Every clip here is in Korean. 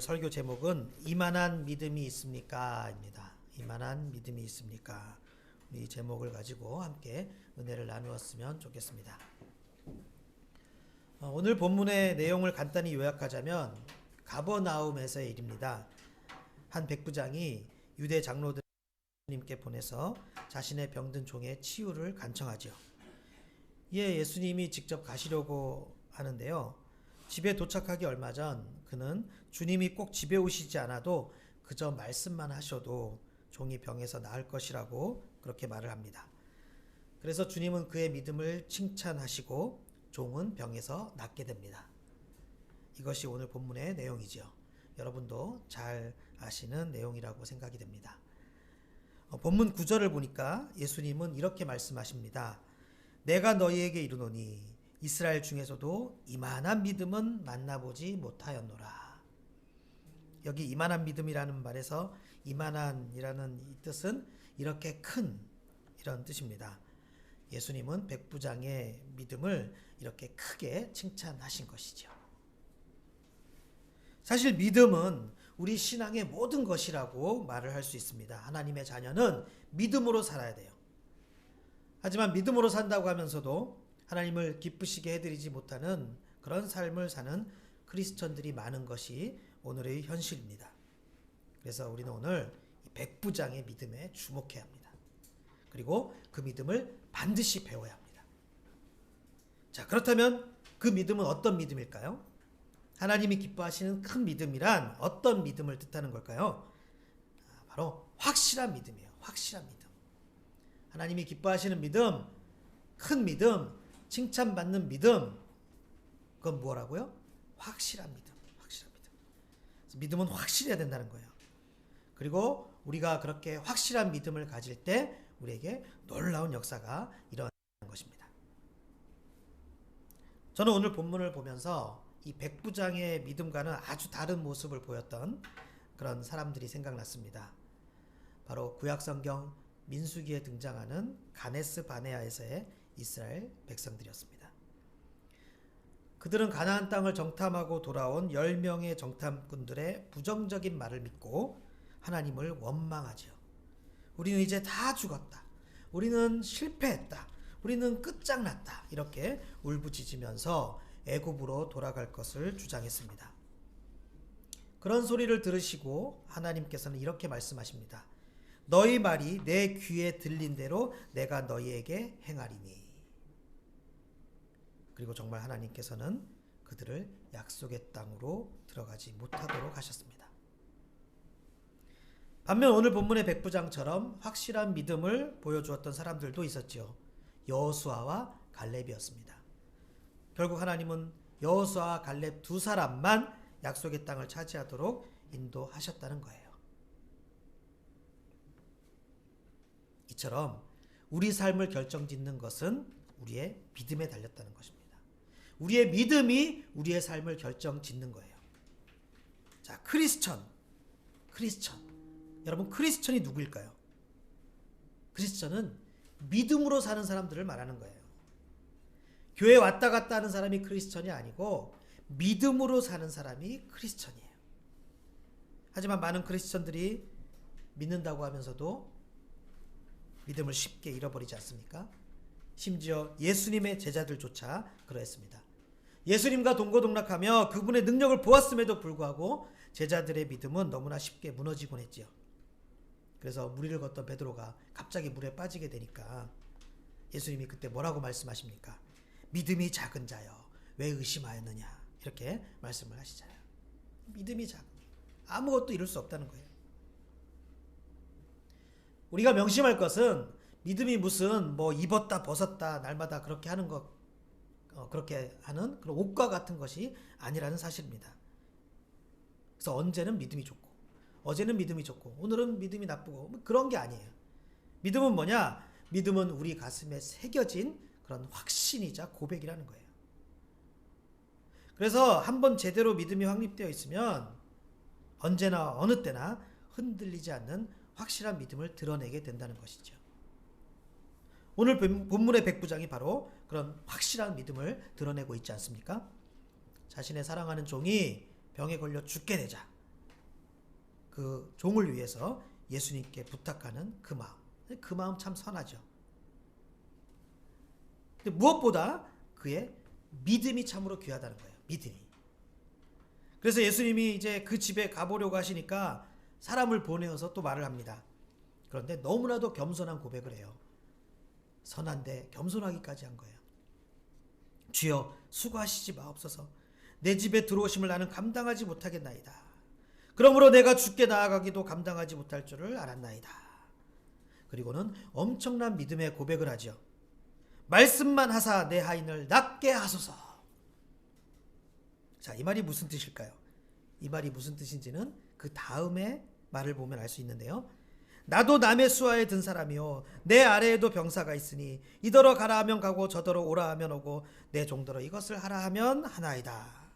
오늘 설교 제목은 이만한 믿음이 있습니까?입니다. 이만한 믿음이 있습니까? 우리 제목을 가지고 함께 은혜를 나누었으면 좋겠습니다. 어, 오늘 본문의 내용을 간단히 요약하자면 가버나움에서의 일입니다. 한 백부장이 유대 장로들 님께 보내서 자신의 병든 종의 치유를 간청하죠. 이에 예수님이 직접 가시려고 하는데요. 집에 도착하기 얼마 전 그는 주님이 꼭 집에 오시지 않아도 그저 말씀만 하셔도 종이 병에서 나을 것이라고 그렇게 말을 합니다. 그래서 주님은 그의 믿음을 칭찬하시고 종은 병에서 낫게 됩니다. 이것이 오늘 본문의 내용이죠. 여러분도 잘 아시는 내용이라고 생각이 됩니다. 어, 본문 9절을 보니까 예수님은 이렇게 말씀하십니다. 내가 너희에게 이르노니 이스라엘 중에서도 이만한 믿음은 만나보지 못하였노라. 여기 이만한 믿음이라는 말에서 이만한이라는 이 뜻은 이렇게 큰 이런 뜻입니다. 예수님은 백부장의 믿음을 이렇게 크게 칭찬하신 것이죠. 사실 믿음은 우리 신앙의 모든 것이라고 말을 할 수 있습니다. 하나님의 자녀는 믿음으로 살아야 돼요. 하지만 믿음으로 산다고 하면서도 하나님을 기쁘시게 해드리지 못하는 그런 삶을 사는 크리스천들이 많은 것이 오늘의 현실입니다. 그래서 우리는 오늘 백부장의 믿음에 주목해야 합니다. 그리고 그 믿음을 반드시 배워야 합니다. 자, 그렇다면 그 믿음은 어떤 믿음일까요? 하나님이 기뻐하시는 큰 믿음이란 어떤 믿음을 뜻하는 걸까요? 바로 확실한 믿음이에요. 확실한 믿음. 하나님이 기뻐하시는 믿음, 큰 믿음, 칭찬받는 믿음. 그건 뭐라고요? 확실한 믿음. 확실한 믿음. 믿음은 확실해야 된다는 거예요. 그리고 우리가 그렇게 확실한 믿음을 가질 때 우리에게 놀라운 역사가 일어나는 것입니다. 저는 오늘 본문을 보면서 이 백부장의 믿음과는 아주 다른 모습을 보였던 그런 사람들이 생각났습니다. 바로 구약성경 민수기에 등장하는 가네스 바네아에서의 이스라엘 백성들이었습니다. 그들은 가나안 땅을 정탐하고 돌아온 10명의 정탐꾼들의 부정적인 말을 믿고 하나님을 원망하죠. 우리는 이제 다 죽었다. 우리는 실패했다. 우리는 끝장났다. 이렇게 울부짖으면서 애굽으로 돌아갈 것을 주장했습니다. 그런 소리를 들으시고 하나님께서는 이렇게 말씀하십니다. 너희 말이 내 귀에 들린 대로 내가 너희에게 행하리니. 그리고 정말 하나님께서는 그들을 약속의 땅으로 들어가지 못하도록 하셨습니다. 반면 오늘 본문의 백부장처럼 확실한 믿음을 보여주었던 사람들도 있었죠. 여호수아와 갈렙이었습니다. 결국 하나님은 여호수아와 갈렙 두 사람만 약속의 땅을 차지하도록 인도하셨다는 거예요. 이처럼 우리 삶을 결정짓는 것은 우리의 믿음에 달렸다는 것입니다. 우리의 믿음이 우리의 삶을 결정짓는 거예요. 자, 크리스천. 크리스천. 여러분 크리스천이 누구일까요? 크리스천은 믿음으로 사는 사람들을 말하는 거예요. 교회 왔다 갔다 하는 사람이 크리스천이 아니고 믿음으로 사는 사람이 크리스천이에요. 하지만 많은 크리스천들이 믿는다고 하면서도 믿음을 쉽게 잃어버리지 않습니까? 심지어 예수님의 제자들조차 그러했습니다. 예수님과 동고동락하며 그분의 능력을 보았음에도 불구하고 제자들의 믿음은 너무나 쉽게 무너지곤 했지요. 그래서 무리를 걷던 베드로가 갑자기 물에 빠지게 되니까 예수님이 그때 뭐라고 말씀하십니까? 믿음이 작은 자여 왜 의심하였느냐 이렇게 말씀을 하시잖아요. 믿음이 작은 아무것도 이룰 수 없다는 거예요. 우리가 명심할 것은 믿음이 무슨 뭐 입었다 벗었다 날마다 그렇게 하는 것 어, 그렇게 하는 그런 옷과 같은 것이 아니라는 사실입니다. 그래서 언제는 믿음이 좋고 어제는 믿음이 좋고 오늘은 믿음이 나쁘고 뭐 그런 게 아니에요. 믿음은 뭐냐? 믿음은 우리 가슴에 새겨진 그런 확신이자 고백이라는 거예요. 그래서 한번 제대로 믿음이 확립되어 있으면 언제나 어느 때나 흔들리지 않는 확실한 믿음을 드러내게 된다는 것이죠. 오늘 본문의 백부장이 바로 그런 확실한 믿음을 드러내고 있지 않습니까? 자신의 사랑하는 종이 병에 걸려 죽게 되자 그 종을 위해서 예수님께 부탁하는 그 마음. 그 마음 참 선하죠. 근데 무엇보다 그의 믿음이 참으로 귀하다는 거예요. 믿음이. 그래서 예수님이 이제 그 집에 가보려고 하시니까 사람을 보내어서 또 말을 합니다. 그런데 너무나도 겸손한 고백을 해요. 선한데 겸손하기까지 한 거예요. 주여 수고하시지 마옵소서. 내 집에 들어오심을 나는 감당하지 못하겠나이다. 그러므로 내가 죽게 나아가기도 감당하지 못할 줄을 알았나이다. 그리고는 엄청난 믿음의 고백을 하죠. 말씀만 하사 내 하인을 낫게 하소서. 자, 이 말이 무슨 뜻일까요? 이 말이 무슨 뜻인지는 그 다음에 말을 보면 알 수 있는데요. 나도 남의 수하에 든 사람이요 내 아래에도 병사가 있으니 이더러 가라 하면 가고 저더러 오라 하면 오고 내 종더러 이것을 하라 하면 하나이다.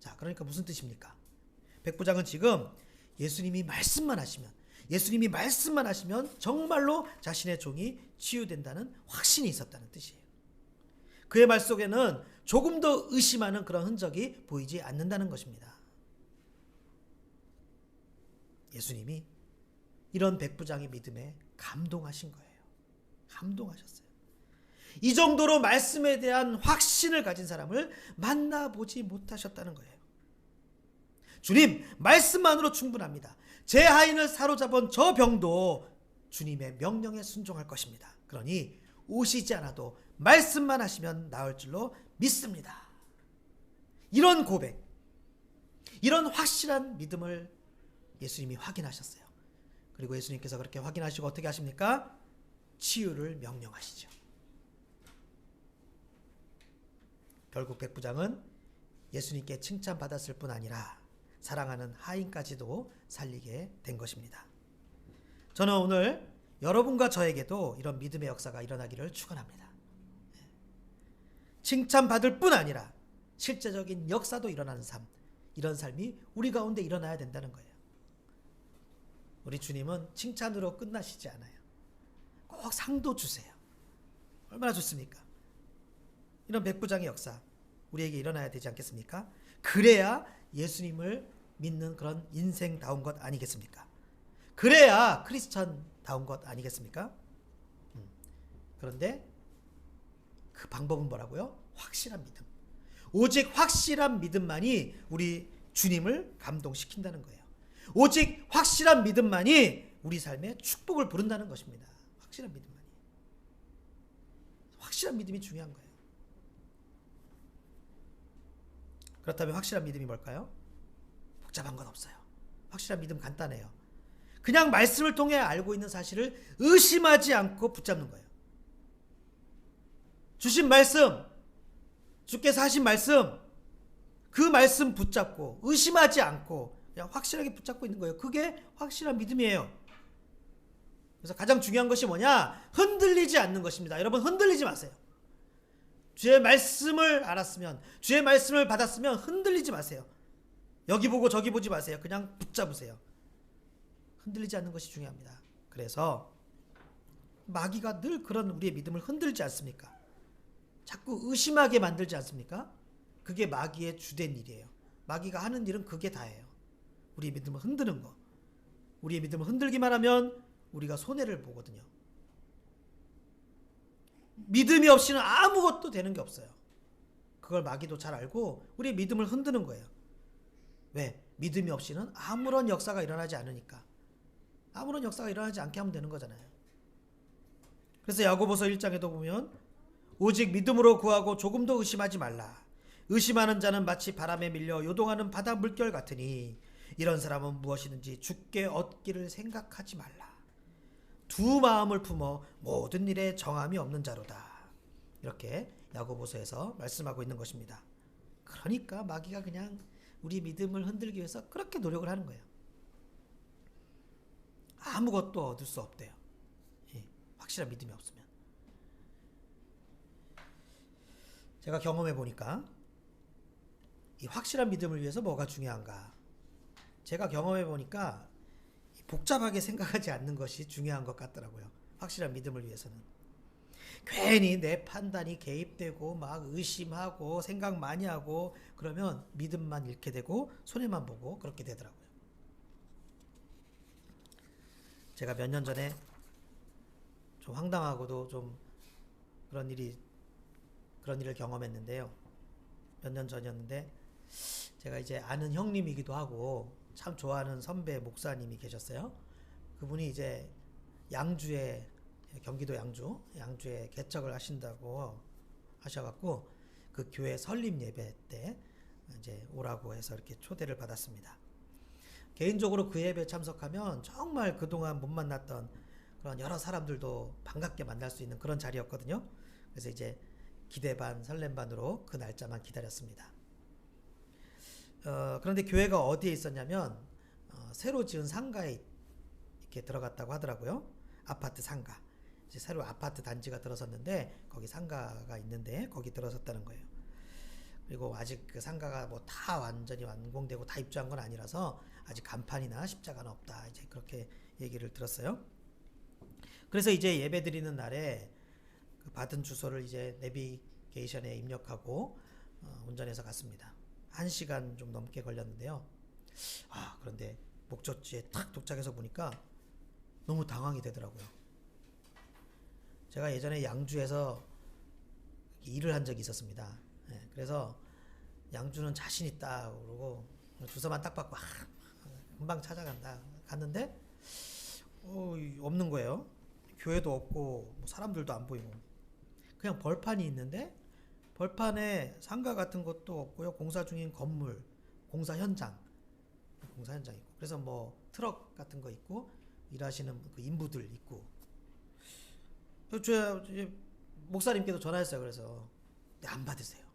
자, 그러니까 무슨 뜻입니까? 백부장은 지금 예수님이 말씀만 하시면 예수님이 말씀만 하시면 정말로 자신의 종이 치유된다는 확신이 있었다는 뜻이에요. 그의 말 속에는 조금 더 의심하는 그런 흔적이 보이지 않는다는 것입니다. 예수님이 이런 백부장의 믿음에 감동하신 거예요. 감동하셨어요. 이 정도로 말씀에 대한 확신을 가진 사람을 만나보지 못하셨다는 거예요. 주님, 말씀만으로 충분합니다. 제 하인을 사로잡은 저 병도 주님의 명령에 순종할 것입니다. 그러니 오시지 않아도 말씀만 하시면 나을 줄로 믿습니다. 이런 고백, 이런 확실한 믿음을 예수님이 확인하셨어요. 그리고 예수님께서 그렇게 확인하시고 어떻게 하십니까? 치유를 명령하시죠. 결국 백부장은 예수님께 칭찬받았을 뿐 아니라 사랑하는 하인까지도 살리게 된 것입니다. 저는 오늘 여러분과 저에게도 이런 믿음의 역사가 일어나기를 축원합니다. 칭찬받을 뿐 아니라 실제적인 역사도 일어나는 삶, 이런 삶이 우리 가운데 일어나야 된다는 거예요. 우리 주님은 칭찬으로 끝나시지 않아요. 꼭 상도 주세요. 얼마나 좋습니까? 이런 백부장의 역사 우리에게 일어나야 되지 않겠습니까? 그래야 예수님을 믿는 그런 인생다운 것 아니겠습니까? 그래야 크리스천다운 것 아니겠습니까? 음. 그런데 그 방법은 뭐라고요? 확실한 믿음. 오직 확실한 믿음만이 우리 주님을 감동시킨다는 거예요. 오직 확실한 믿음만이 우리 삶에 축복을 부른다는 것입니다. 확실한 믿음만이. 확실한 믿음이 중요한 거예요. 그렇다면 확실한 믿음이 뭘까요? 복잡한 건 없어요. 확실한 믿음 간단해요. 그냥 말씀을 통해 알고 있는 사실을 의심하지 않고 붙잡는 거예요. 주신 말씀, 주께서 하신 말씀, 그 말씀 붙잡고 의심하지 않고 그냥 확실하게 붙잡고 있는 거예요. 그게 확실한 믿음이에요. 그래서 가장 중요한 것이 뭐냐? 흔들리지 않는 것입니다. 여러분 흔들리지 마세요. 주의 말씀을 알았으면, 주의 말씀을 받았으면 흔들리지 마세요. 여기 보고 저기 보지 마세요. 그냥 붙잡으세요. 흔들리지 않는 것이 중요합니다. 그래서 마귀가 늘 그런 우리의 믿음을 흔들지 않습니까? 자꾸 의심하게 만들지 않습니까? 그게 마귀의 주된 일이에요. 마귀가 하는 일은 그게 다예요. 우리의 믿음을 흔드는 거. 우리의 믿음을 흔들기만 하면 우리가 손해를 보거든요. 믿음이 없이는 아무것도 되는 게 없어요. 그걸 마귀도 잘 알고 우리의 믿음을 흔드는 거예요. 왜? 믿음이 없이는 아무런 역사가 일어나지 않으니까. 아무런 역사가 일어나지 않게 하면 되는 거잖아요. 그래서 야고보서 1장에도 보면 오직 믿음으로 구하고 조금도 의심하지 말라. 의심하는 자는 마치 바람에 밀려 요동하는 바다 물결 같으니 이런 사람은 무엇이든지 죽게 얻기를 생각하지 말라. 두 마음을 품어 모든 일에 정함이 없는 자로다. 이렇게 야고보서에서 말씀하고 있는 것입니다. 그러니까 마귀가 그냥 우리 믿음을 흔들기 위해서 그렇게 노력을 하는 거예요. 아무것도 얻을 수 없대요. 예, 확실한 믿음이 없으면. 제가 경험해 보니까 이 확실한 믿음을 위해서 뭐가 중요한가? 제가 경험해 보니까 복잡하게 생각하지 않는 것이 중요한 것 같더라고요. 확실한 믿음을 위해서는. 괜히 내 판단이 개입되고 막 의심하고 생각 많이 하고 그러면 믿음만 잃게 되고 손해만 보고 그렇게 되더라고요. 제가 몇 년 전에 좀 황당하고도 좀 그런 일이 그런 일을 경험했는데요. 몇 년 전이었는데 제가 이제 아는 형님이기도 하고 참 좋아하는 선배 목사님이 계셨어요. 그분이 이제 양주에 경기도 양주 양주에 개척을 하신다고 하셔갖고 그 교회 설립 예배 때 이제 오라고 해서 이렇게 초대를 받았습니다. 개인적으로 그 예배 참석하면 정말 그동안 못 만났던 그런 여러 사람들도 반갑게 만날 수 있는 그런 자리였거든요. 그래서 이제 기대 반 설렘 반으로 그 날짜만 기다렸습니다. 어, 그런데 교회가 어디에 있었냐면 어, 새로 지은 상가에 이렇게 들어갔다고 하더라고요. 아파트 상가. 이제 새로 아파트 단지가 들어섰는데 거기 상가가 있는데 거기 들어섰다는 거예요. 그리고 아직 그 상가가 뭐 다 완전히 완공되고 다 입주한 건 아니라서 아직 간판이나 십자가는 없다. 이제 그렇게 얘기를 들었어요. 그래서 이제 예배 드리는 날에 그 받은 주소를 이제 내비게이션에 입력하고 어, 운전해서 갔습니다. 한 시간 좀 넘게 걸렸는데요. 아 그런데 목적지에 탁 도착해서 보니까 너무 당황이 되더라고요. 제가 예전에 양주에서 일을 한 적이 있었습니다. 예, 그래서 양주는 자신 있다 그러고 주소만 딱 받고 아, 금방 찾아간다 갔는데 어, 이- 없는 거예요. 교회도 없고 뭐 사람들도 안 보이고 그냥 벌판이 있는데 벌판에 상가 같은 것도 없고요. 공사 중인 건물, 공사 현장, 공사 현장 있고 그래서 뭐 트럭 같은 거 있고 일하시는 그 인부들 있고 저 목사님께도 전화했어요. 그래서 네, 안 받으세요.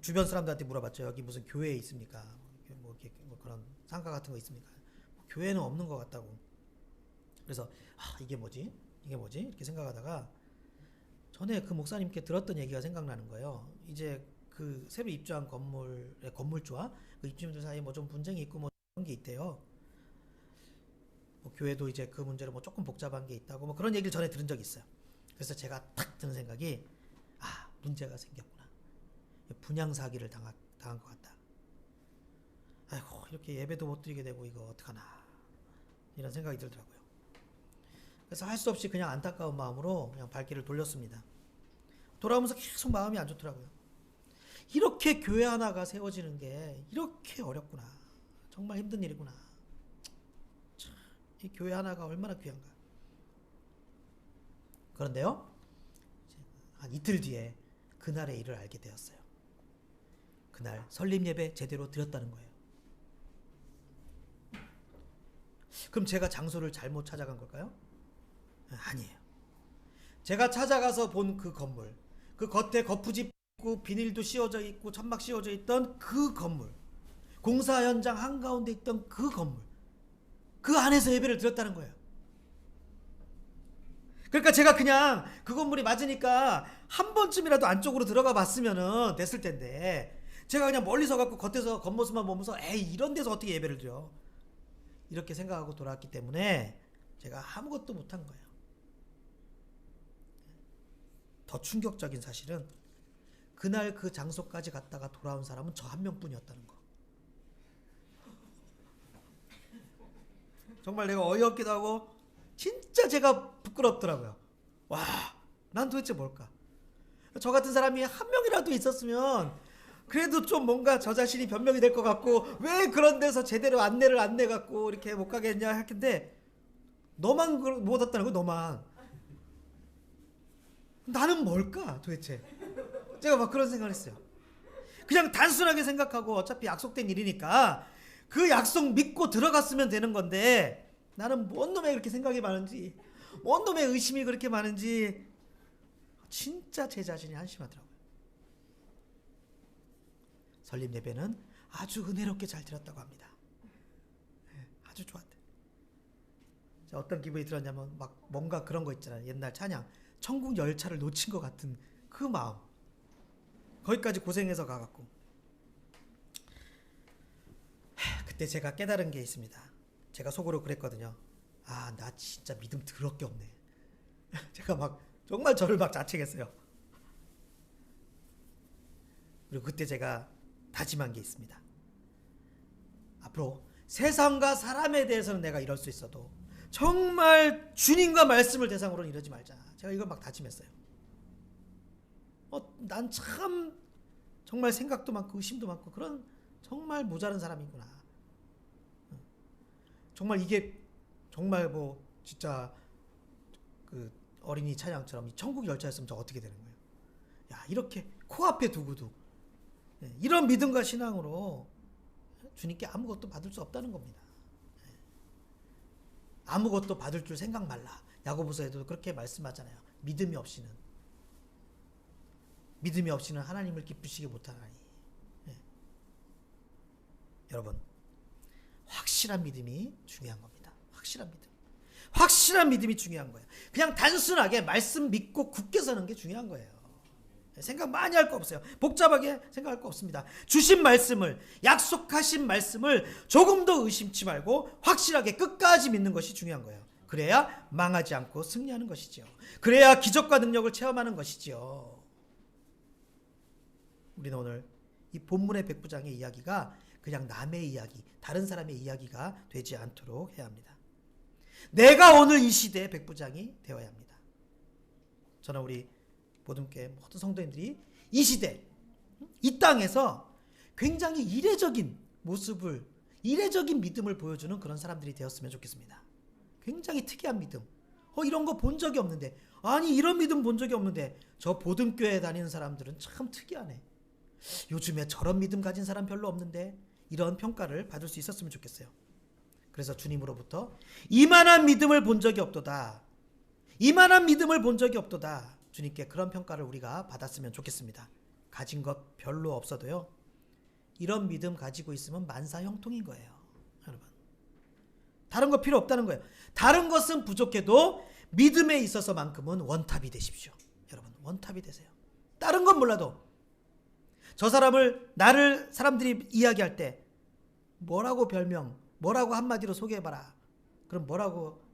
주변 사람들한테 물어봤죠. 여기 무슨 교회 있습니까? 뭐, 뭐 그런 상가 같은 거 있습니까? 뭐 교회는 없는 것 같다고. 그래서 아 이게 뭐지? 이게 뭐지? 이렇게 생각하다가 전에 그 목사님께 들었던 얘기가 생각나는 거예요. 이제 그 새로 입주한 건물의 건물주와 그 입주민들 사이에 뭐 좀 분쟁이 있고 뭐 그런 게 있대요. 뭐 교회도 이제 그 문제로 뭐 조금 복잡한 게 있다고 뭐 그런 얘기를 전에 들은 적이 있어요. 그래서 제가 탁 드는 생각이 아 문제가 생겼구나. 분양 사기를 당한, 당한 것 같다. 아이고 이렇게 예배도 못 드리게 되고 이거 어떡하나 이런 생각이 들더라고요. 그래서 할 수 없이 그냥 안타까운 마음으로 그냥 발길을 돌렸습니다. 돌아오면서 계속 마음이 안 좋더라고요. 이렇게 교회 하나가 세워지는 게 이렇게 어렵구나. 정말 힘든 일이구나. 참, 이 교회 하나가 얼마나 귀한가. 그런데요, 한 이틀 뒤에 그날의 일을 알게 되었어요. 그날 설립 예배 제대로 드렸다는 거예요. 그럼 제가 장소를 잘못 찾아간 걸까요? 아니에요. 제가 찾아가서 본 그 건물, 그 겉에 거푸집 있고 비닐도 씌워져 있고 천막 씌워져 있던 그 건물, 공사 현장 한가운데 있던 그 건물, 그 안에서 예배를 드렸다는 거예요. 그러니까 제가 그냥 그 건물이 맞으니까 한 번쯤이라도 안쪽으로 들어가 봤으면은 됐을 텐데 제가 그냥 멀리서 갖고 겉에서 겉모습만 보면서 에이 이런 데서 어떻게 예배를 드려 이렇게 생각하고 돌아왔기 때문에 제가 아무것도 못한 거예요. 더 충격적인 사실은 그날 그 장소까지 갔다가 돌아온 사람은 저 한 명뿐이었다는 거. 정말 내가 어이없기도 하고 진짜 제가 부끄럽더라고요. 와, 난 도대체 뭘까? 저 같은 사람이 한 명이라도 있었으면 그래도 좀 뭔가 저 자신이 변명이 될 것 같고 왜 그런 데서 제대로 안내를 안 내 갖고 이렇게 못 가겠냐 할 텐데 너만 못 왔다는 거 너만 나는 뭘까 도대체? 제가 막 그런 생각을 했어요. 그냥 단순하게 생각하고 어차피 약속된 일이니까 그 약속 믿고 들어갔으면 되는 건데 나는 뭔 놈에 그렇게 생각이 많은지 뭔 놈의 의심이 그렇게 많은지 진짜 제 자신이 한심하더라고요. 설립 예배는 아주 은혜롭게 잘 드렸다고 합니다. 예, 아주 좋았대. 자, 어떤 기분이 들었냐면 막 뭔가 그런 거 있잖아요. 옛날 찬양 천국 열차를 놓친 것 같은 그 마음. 거기까지 고생해서 가갖고. 하, 그때 제가 깨달은 게 있습니다. 제가 속으로 그랬거든요. 아 나 진짜 믿음 더럽게 없네. 제가 막 정말 저를 막 자책했어요. 그리고 그때 제가 다짐한 게 있습니다. 앞으로 세상과 사람에 대해서는 내가 이럴 수 있어도 정말 주님과 말씀을 대상으로는 이러지 말자. 제가 이걸 막 다짐했어요. 어, 난 참 정말 생각도 많고 의심도 많고 그런 정말 모자란 사람이구나. 어. 정말 이게 정말 뭐 진짜 그 어린이 이 천국 열차였으면 저 어떻게 되는 거예요? 야 이렇게 코앞에 두고도 예, 이런 믿음과 신앙으로 주님께 아무것도 받을 수 없다는 겁니다. 예. 아무것도 받을 줄 생각 말라. 야고보서에도 그렇게 말씀하잖아요. 믿음이 없이는 믿음이 없이는 하나님을 기쁘시게 못하나니. 예. 여러분 확실한 믿음이 중요한 겁니다. 확실한 믿음. 확실한 믿음이 중요한 거예요. 그냥 단순하게 말씀 믿고 굳게 서는 게 중요한 거예요. 생각 많이 할 거 없어요. 복잡하게 생각할 거 없습니다. 주신 말씀을 약속하신 말씀을 조금 더 의심치 말고 확실하게 끝까지 믿는 것이 중요한 거예요. 그래야 망하지 않고 승리하는 것이지요. 그래야 기적과 능력을 체험하는 것이지요. 우리는 오늘 이 본문의 백부장의 이야기가 그냥 남의 이야기, 다른 사람의 이야기가 되지 않도록 해야 합니다. 내가 오늘 이 시대의 백부장이 되어야 합니다. 저는 우리 모든 게 모든 성도님들이 이 시대, 이 땅에서 굉장히 이례적인 모습을, 이례적인 믿음을 보여주는 그런 사람들이 되었으면 좋겠습니다. 굉장히 특이한 믿음. 어, 이런 거 본 적이 없는데. 아니, 이런 믿음 본 적이 없는데. 저 보든교회 다니는 사람들은 참 특이하네. 요즘에 저런 믿음 가진 사람 별로 없는데. 이런 평가를 받을 수 있었으면 좋겠어요. 그래서 주님으로부터 이만한 믿음을 본 적이 없도다. 이만한 믿음을 본 적이 없도다. 주님께 그런 평가를 우리가 받았으면 좋겠습니다. 가진 것 별로 없어도요. 이런 믿음 가지고 있으면 만사 형통인 거예요. 여러분. 다른 거 필요 없다는 거예요. 다른 것은 부족해도 믿음에 있어서만큼은 원탑이 되십시오. 여러분, 원탑이 되세요. 다른 건 몰라도 저 사람을 나를 사람들이 이야기할 때 뭐라고 별명, 뭐라고 한마디로 소개해 봐라. 그럼 뭐라고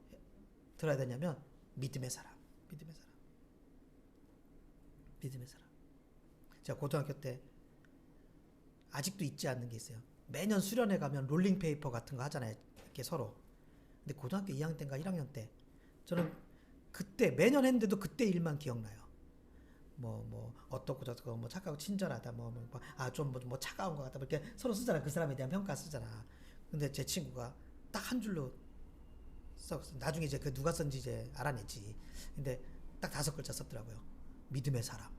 들어야 되냐면 믿음의 사람, 믿음의 사람, 믿음의 사람. 제가 고등학교 때 아직도 잊지 않는 게 있어요. 매년 수련회 가면 롤링 페이퍼 같은 거 하잖아요. 이렇게 서로. 근데 고등학교 2학년 때인가 1학년 때 저는 그때 매년 했는데도 그때 일만 기억나요. 뭐뭐 어떻고 저떻고 뭐 착하고 친절하다 뭐아좀 뭐, 뭐 차가운 것 같다 뭐 이렇게 서로 쓰잖아 그 사람에 대한 평가 쓰잖아. 근데 제 친구가 딱 한 줄로 썼어. 나중에 이제 그 누가 썼는지 이제 알아냈지. 근데 딱 다섯 글자 썼더라고요. 믿음의 사람.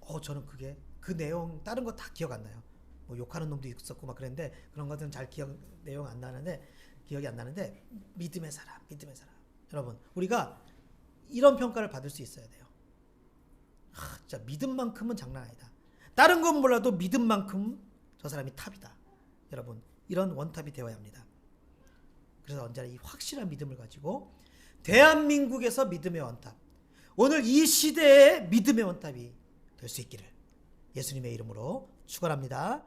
어 저는 그게 그 내용 다른 거 다 기억 안 나요. 뭐 욕하는 놈도 있었고 막 그랬는데 그런 것들은 잘 기억 내용 안 나는데 기억이 안 나는데 믿음의 사람, 믿음의 사람. 여러분 우리가 이런 평가를 받을 수 있어야 돼요. 하, 진짜 믿음만큼은 장난 아니다. 다른 건 몰라도 믿음만큼 저 사람이 탑이다. 여러분 이런 원탑이 되어야 합니다. 그래서 언제나 이 확실한 믿음을 가지고 대한민국에서 믿음의 원탑 오늘 이 시대의 믿음의 원탑이 될 수 있기를 예수님의 이름으로 축원합니다.